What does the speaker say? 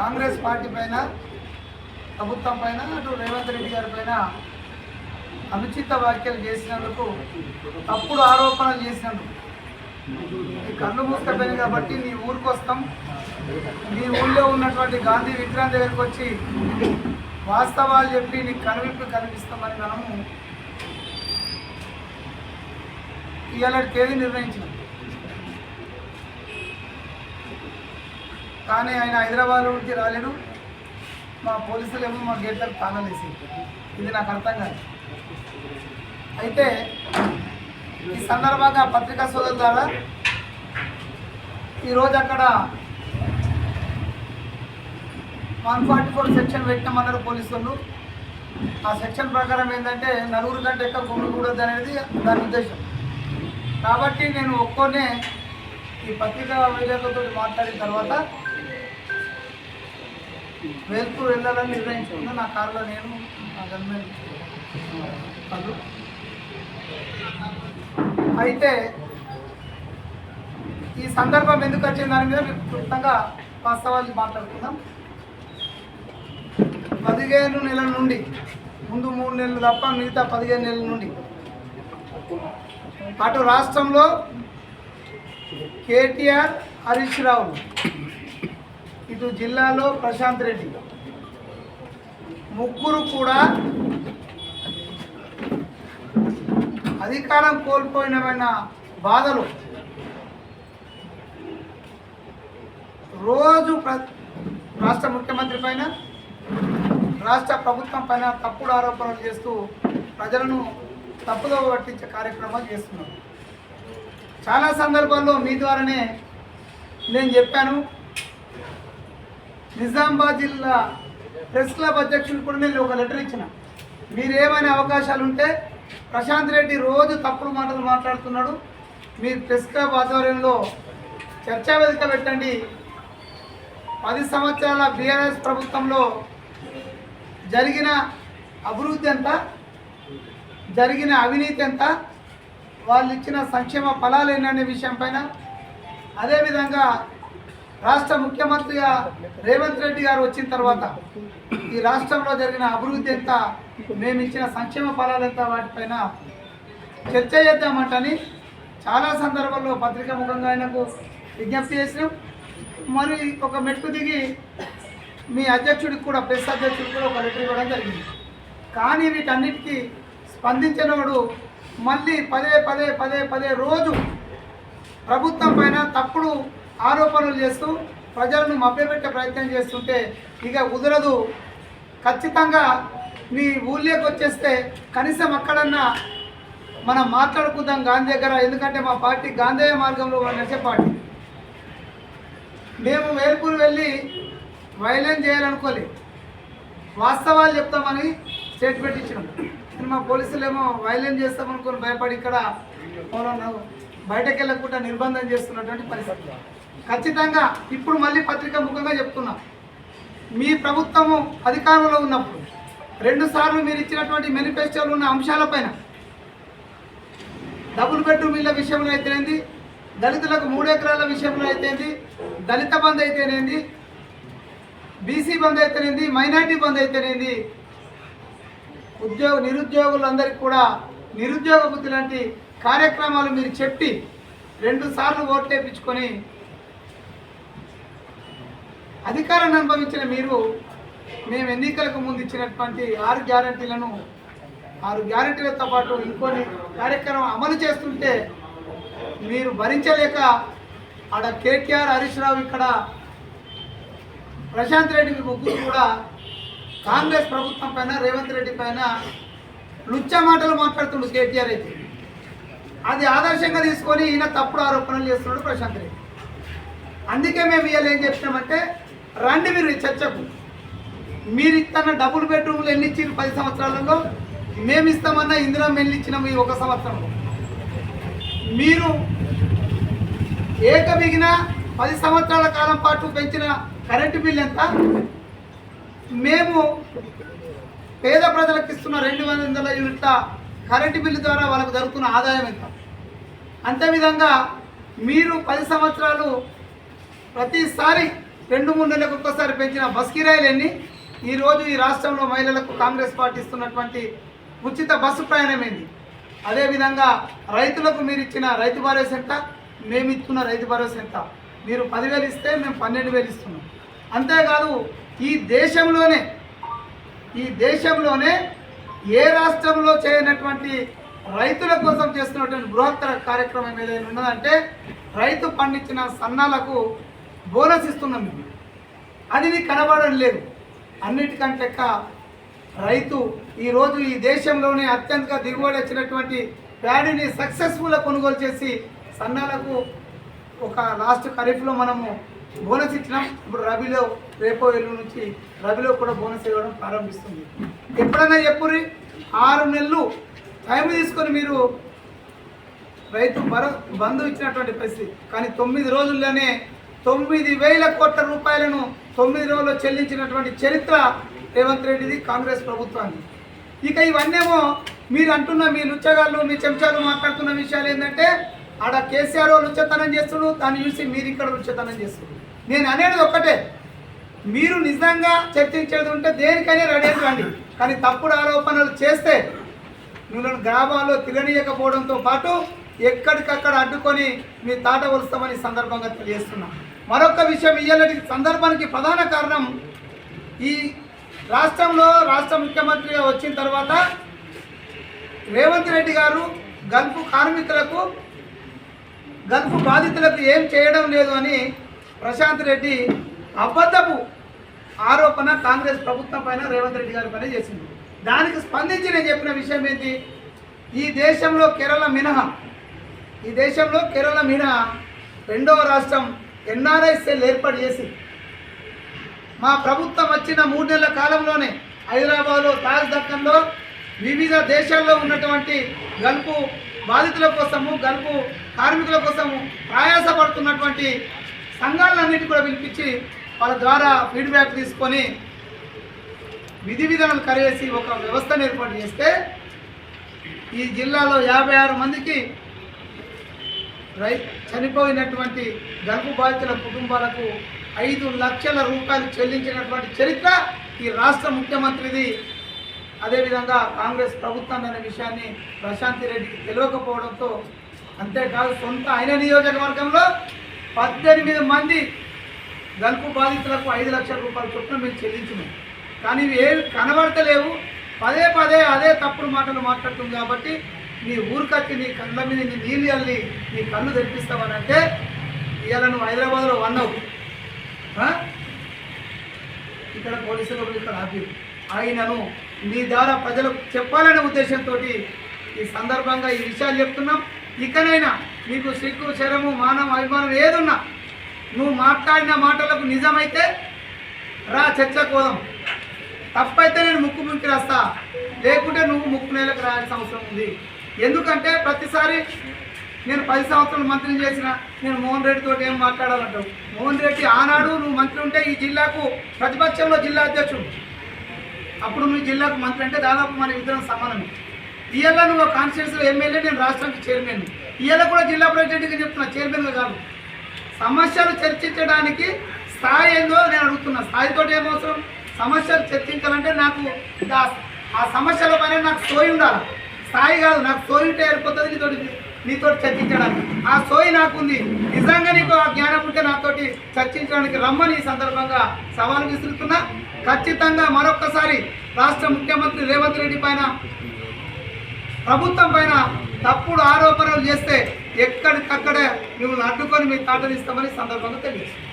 Congress party పైన ప్రభుత్వం పైన అటు రేవంత్ రెడ్డి గారి పైన అనుచిత వ్యాఖ్యలు చేసినందుకు తప్పుడు ఆరోపణలు చేసినందుకు. నీ కళ్ళు మూసుకపోయింది కాబట్టి నీ ఊరికి వస్తాం. నీ ఊళ్ళో ఉన్నటువంటి గాంధీ విగ్రహం దగ్గరికి వచ్చి వాస్తవాలు చెప్పి నీకు కనువిప్పు కనిపిస్తామని మనము ఇవాళ తేదీ నిర్ణయించాం కానీ ఆయన హైదరాబాద్ నుంచి రాలేడు. మా పోలీసులు ఏమో మా గేట్లకు తాళాలు ఇది నాకు అర్థం కాదు. అయితే ఈ సందర్భంగా పత్రికా సోదరుల ద్వారా ఈరోజు అక్కడ వన్ ఫార్టీ ఫోర్ సెక్షన్ పెట్టామన్నారు పోలీసు వాళ్ళు. ఆ సెక్షన్ ప్రకారం ఏంటంటే నలుగురు కంటే ఎక్కువ గుమ్మకూడదు అనేది దాని ఉద్దేశం. కాబట్టి నేను ఒక్కొనే ఈ పత్రికా విలేకరులతో మాట్లాడిన తర్వాత వేల్పూర్ వెళ్ళాలని నిర్ణయించుకున్నా నా కారులో నేను నా గన్మెన్. వాళ్ళు అయితే ఈ సందర్భం ఎందుకు వచ్చిన దాని మీద మీకు క్లుప్తంగా వాస్తవాలు మాట్లాడుకుందాం. పదిహేను నెలల నుండి ముందు మూడు నెలలు తప్ప మిగతా పదిహేను నెలల నుండి అటు రాష్ట్రంలో కేటీఆర్ హరీష్ రావు ఇటు జిల్లాలో ప్రశాంత్ రెడ్డి. ముగ్గురు కూడా అధికారం కోల్పోయినమైన బాధలు. రోజు ప్ర రాష్ట్ర ముఖ్యమంత్రి పైన రాష్ట్ర ప్రభుత్వం పైన తప్పుడు ఆరోపణలు చేస్తూ ప్రజలను తప్పుదో పట్టించే కార్యక్రమాలు చేస్తున్నారు. చాలా సందర్భాల్లో మీ ద్వారానే నేను చెప్పాను నిజామాబాద్ జిల్లా ప్రెస్ క్లబ్ అధ్యక్షులు కూడా నేను ఒక లెటర్ ఇచ్చిన. మీరేమైనా అవకాశాలు ఉంటే ప్రశాంత్ రెడ్డి రోజు తప్పుడు మాటలు మాట్లాడుతున్నాడు. మీరు ప్రెస్ క్లబ్ ఆధ్వర్యంలో చర్చా వేదిక పెట్టండి. పది సంవత్సరాల బీఆర్ఎస్ ప్రభుత్వంలో జరిగిన అభివృద్ధి ఎంత? జరిగిన అవినీతి ఎంత? వాళ్ళు ఇచ్చిన సంక్షేమ ఫలాలు ఏంటనే విషయం పైన. అదేవిధంగా రాష్ట్ర ముఖ్యమంత్రిగా రేవంత్ రెడ్డి గారు వచ్చిన తర్వాత ఈ రాష్ట్రంలో జరిగిన అభివృద్ధి ఎంత మేము ఇచ్చిన సంక్షేమ ఫలాలు ఎంత వాటిపైన చర్చ చేద్దామంటని చాలా సందర్భాల్లో పత్రికా ముఖంగా ఆయనకు విజ్ఞప్తి చేసినాం. మరి ఒక మెట్టు దిగి మీ అధ్యక్షుడికి కూడా ప్రెస్ అధ్యక్షుడికి కూడా ఒక లెటర్ ఇవ్వడం జరిగింది. కానీ వీటన్నిటికీ స్పందించినవాడు మళ్ళీ పదే పదే పదే పదే రోజు ప్రభుత్వం పైన తప్పుడు ఆరోపణలు చేస్తూ ప్రజలను మభ్యపెట్టే ప్రయత్నం చేస్తుంటే ఇక కుదరదు. ఖచ్చితంగా మీ ఊళ్ళోకి వచ్చేస్తే కనీసం అక్కడన్నా మనం మాట్లాడుకుందాం గాంధీ దగ్గర ఎందుకంటే మా పార్టీ గాంధేయ మార్గంలో నడిచే పార్టీ. మేము వేల్పూర్ వెళ్ళి వైలెన్స్ చేయాలనుకోలే. వాస్తవాలు చెప్తామని స్టేట్మెంట్ ఇచ్చినాం మా పోలీసులు ఏమో వైలెన్స్ చేస్తామనుకొని భయపడి ఇక్కడ బయటకు వెళ్ళకుండా నిర్బంధం చేస్తున్నటువంటి పరిస్థితి. ఖచ్చితంగా ఇప్పుడు మళ్ళీ పత్రిక ముఖంగా చెప్తున్నా. మీ ప్రభుత్వము అధికారంలో ఉన్నప్పుడు రెండు సార్లు మీరు ఇచ్చినటువంటి మేనిఫెస్టోలు ఉన్న అంశాలపైన డబుల్ బెడ్రూమ్ ఇళ్ళ విషయంలో అయితేనేది దళితులకు మూడు ఎకరాల విషయంలో అయితేంది దళిత బంద్ అయితేనేది బీసీ బంద్ అయితేనేది మైనార్టీ బంద్ అయితేనేది ఉద్యోగ నిరుద్యోగులందరికీ కూడా నిరుద్యోగ బుద్ధి లాంటి కార్యక్రమాలు మీరు చెప్పి రెండు సార్లు ఓట్లు వేయించుకొని అధికారాన్ని అనుభవించిన మీరు మేము ఎన్నికలకు ముందు ఇచ్చినటువంటి ఆరు గ్యారంటీలను ఆరు గ్యారంటీలతో పాటు ఇంకొన్ని కార్యక్రమం అమలు చేస్తుంటే మీరు భరించలేక ఆడ కేటీఆర్ హరీష్ రావు ఇక్కడ ప్రశాంత్ రెడ్డి ముగ్గురు కూడా కాంగ్రెస్ ప్రభుత్వం పైన రేవంత్ రెడ్డి పైన లుచ్చ మాటలు మాట్లాడుతుండు కేటీఆర్ అయితే. అది ఆదర్శంగా తీసుకొని ఈయన తప్పుడు ఆరోపణలు చేస్తున్నాడు ప్రశాంత్ రెడ్డి. అందుకే మేము ఇవాళ ఏం చెప్తామంటే రండి మీరు చర్చకు. మీరు ఇస్తున్న డబుల్ బెడ్రూమ్లు ఎన్ని ఇచ్చారు పది సంవత్సరాలలో? మేము ఇస్తామన్నా ఇందిరా ఎన్ని ఇచ్చినాము ఈ ఒక సంవత్సరంలో? మీరు ఏకమిగిన పది సంవత్సరాల కాలం పాటు పెంచిన కరెంటు బిల్ ఎంత? మేము పేద ప్రజలకు ఇస్తున్న రెండు వందల యూనిట్ల కరెంటు బిల్లు ద్వారా వాళ్ళకు జరుగుతున్న ఆదాయం ఎంత? అంతే విధంగా మీరు పది సంవత్సరాలు ప్రతిసారి రెండు మూడు నెలలకు ఒక్కసారి పెంచిన బస్ కిరాయిలు ఈరోజు ఈ రాష్ట్రంలో మహిళలకు కాంగ్రెస్ పార్టీ ఇస్తున్నటువంటి ఉచిత బస్సు ప్రయాణమైంది అదేవిధంగా రైతులకు మీరు ఇచ్చిన రైతు భరోసా ఎంత? మేము ఇస్తున్న రైతు భరోసా ఎంత? మీరు పదివేలు ఇస్తే మేము పన్నెండు వేలు ఇస్తున్నాం. అంతేకాదు ఈ దేశంలోనే ఈ దేశంలోనే ఏ రాష్ట్రంలో చేయనటువంటి రైతుల కోసం చేస్తున్నటువంటి బృహత్తర కార్యక్రమం ఏదైనా ఉన్నదంటే రైతు పండించిన సన్నాలకు బోనస్ ఇస్తున్నాం మేము అది నీకు కనబడడం లేదు. అన్నిటికంటే రైతు ఈరోజు ఈ దేశంలోనే అత్యంత దిగుబడి వచ్చినటువంటి ప్యాడీని సక్సెస్ఫుల్గా కొనుగోలు చేసి సన్నాలకు ఒక లాస్ట్ ఖరీఫ్లో మనము బోనస్ ఇచ్చినాం. ఇప్పుడు రబీలో రేపో ఎల్లు నుంచి రబీలో కూడా బోనస్ ఇవ్వడం ప్రారంభిస్తుంది. ఎప్పుడైనా చెప్పుర్రి? ఆరు నెలలు టైం తీసుకొని మీరు రైతు బర బంధు ఇచ్చినటువంటి పరిస్థితి. కానీ తొమ్మిది రోజుల్లోనే తొమ్మిది వేల కోట్ల రూపాయలను తొమ్మిది రోజుల్లో చెల్లించినటువంటి చరిత్ర రేవంత్ రెడ్డిది కాంగ్రెస్ ప్రభుత్వాన్ని ఇక ఇవన్నేమో మీరు అంటున్న మీ లుచ్చగాళ్ళు మీ చెంచాలు మాట్లాడుతున్న విషయాలు ఏంటంటే ఆడ కేసీఆర్ లుచ్చతనం చేస్తుడు దాన్ని చూసి మీరు ఇక్కడ లుచ్చతనం చేస్తున్నారు నేను అనేది ఒక్కటే. మీరు నిజంగా చర్చించేది ఉంటే దేనికైనా రెడీ రండి. కానీ తప్పుడు ఆరోపణలు చేస్తే మిమ్మల్ని గ్రామాల్లో తిరగనీయకపోవడంతో పాటు ఎక్కడికక్కడ అడ్డుకొని మీ తాట వలుస్తామని సందర్భంగా తెలియజేస్తున్నాం. మరొక విషయం ఇయ్యాలటి సందర్భానికి ప్రధాన కారణం ఈ రాష్ట్రంలో రాష్ట్ర ముఖ్యమంత్రిగా వచ్చిన తర్వాత రేవంత్ రెడ్డి గారు గల్ఫ్ కార్మికులకు గల్ఫ్ బాధితులకు ఏం చేయడం లేదు అని ప్రశాంత్ రెడ్డి అబద్ధపు ఆరోపణ కాంగ్రెస్ ప్రభుత్వం పైన రేవంత్ రెడ్డి గారి పైన చేసింది. దానికి స్పందించి నేను చెప్పిన విషయం ఏంటి? ఈ దేశంలో కేరళ మినహా ఈ దేశంలో కేరళ మినహా రెండవ రాష్ట్రం ఎన్ఆర్ఐ సెల్ ఏర్పాటు చేసి మా ప్రభుత్వం వచ్చిన మూడు నెలల కాలంలోనే హైదరాబాద్లో తాజ్ దక్కన్లో వివిధ దేశాల్లో ఉన్నటువంటి గల్పు బాధితుల కోసము గల్పు కార్మికుల కోసము ప్రయాసపడుతున్నటువంటి సంఘాలన్నిటి కూడా పిలిపించి వాళ్ళ ద్వారా ఫీడ్బ్యాక్ తీసుకొని విధి విధానాలు కరేసి ఒక వ్యవస్థను ఏర్పాటు చేస్తే ఈ జిల్లాలో యాభై ఆరు మందికి రై చనిపోయినటువంటి గర్భ బాధితుల కుటుంబాలకు ఐదు లక్షల రూపాయలు చెల్లించినటువంటి చరిత్ర ఈ రాష్ట్ర ముఖ్యమంత్రిది. అదేవిధంగా కాంగ్రెస్ ప్రభుత్వం అనే విషయాన్ని ప్రశాంతి రెడ్డికి తెలియకపోవడంతో అంతేకాదు సొంత ఆయన నియోజకవర్గంలో పద్దెనిమిది మంది గల్పు బాధితులకు ఐదు లక్షల రూపాయల చొప్పున మేము చెల్లించినాం. కానీ ఇవి ఏవి కనబడతలేవు. పదే పదే అదే తప్పుడు మాటలు మాట్లాడుతుంది కాబట్టి నీ ఊరికట్టి నీ కళ్ళ మీద నీ నీళ్ళు అల్లి నీ కళ్ళు తెరిపిస్తావనంటే ఇవాళ నువ్వు హైదరాబాద్లో వన్నావు. ఇక్కడ పోలీసులు ఇక్కడ ఆపి ఆయనను నీ ద్వారా ప్రజలకు చెప్పాలనే ఉద్దేశంతో ఈ సందర్భంగా ఈ విషయాలు చెప్తున్నాం. ఇకనైనా నీకు సిగ్గు శరము మానం అభిమానం ఏదున్నా నువ్వు మాట్లాడిన మాటలకు నిజమైతే రా చర్చ కోదాం తప్పైతే నేను ముక్కు ముక్కి రాస్తా. లేకుంటే నువ్వు ముక్కు నెలకు రాయాల్సిన అవసరం ఉంది. ఎందుకంటే ప్రతిసారి నేను పది సంవత్సరాలు మంత్రిని చేసిన నేను మోహన్ రెడ్డితో ఏం మాట్లాడాలంటావు? మోహన్ రెడ్డి ఆనాడు నువ్వు మంత్రి ఉంటే ఈ జిల్లాకు ప్రతిపక్షంలో జిల్లా అధ్యక్షుడు. అప్పుడు నువ్వు జిల్లాకు మంత్రి అంటే దాదాపు మన ఇద్దరం సమానమే. ఇవాళ నువ్వు కాన్స్టిట్యూన్సీలో ఎమ్మెల్యే నేను రాష్ట్రానికి చైర్మన్. ఇవాళ కూడా జిల్లా ప్రెసిడెంట్గా చెప్తున్నా చైర్మన్గా కాదు. సమస్యలు చర్చించడానికి స్థాయి ఏందో నేను అడుగుతున్నా. స్థాయితో ఏమవసరం సమస్యలు చర్చించాలంటే నాకు దా- ఆ సమస్యల పైన నాకు సోయి ఉండాలి? స్థాయి కాదు నాకు సోయి ఏర్పడుతుంది నీతోటి నీతో చర్చించడానికి. ఆ సోయి నాకుంది. నిజంగా నీకు ఆ జ్ఞానం ఉంటే నాతోటి చర్చించడానికి రమ్మని ఈ సందర్భంగా సవాలు విసురుతున్నా. ఖచ్చితంగా మరొక్కసారి రాష్ట్ర ముఖ్యమంత్రి రేవంత్ రెడ్డి పైన ప్రభుత్వం పైన తప్పుడు ఆరోపణలు చేస్తే ఎక్కడికక్కడే మిమ్మల్ని అడ్డుకొని మీ తాటనిస్తామని సందర్భంగా తెలియజేస్తాం